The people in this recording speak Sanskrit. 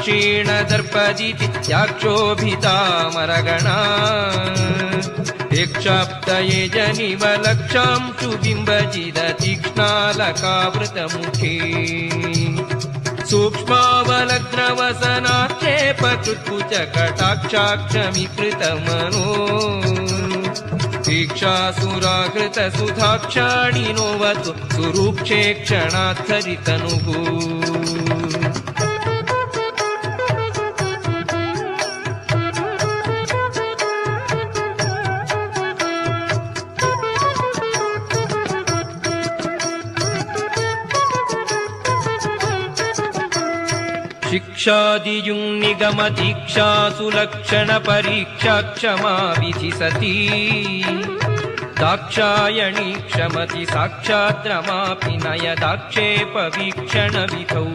क्षीणदर्पदिति याक्षोभितामरगणा यक्षाप्तये जनिवलक्षां तु बिम्बजिदतीक्ष्णालकावृतमुखे सूक्ष्मावलग्नवसनाक्षेपकृत्कुचकटाक्षाक्षमीकृतमनो दीक्षासुराकृतसुधाक्षाणिनो वतु सुरूक्षे क्षणात्थरितनुः शिक्षादियुं निगमदीक्षासु लक्षणपरीक्षा क्षमा विधि सती दाक्षायणी क्षमति साक्षाद्रमापि नयदाक्षेपवीक्षणविधौ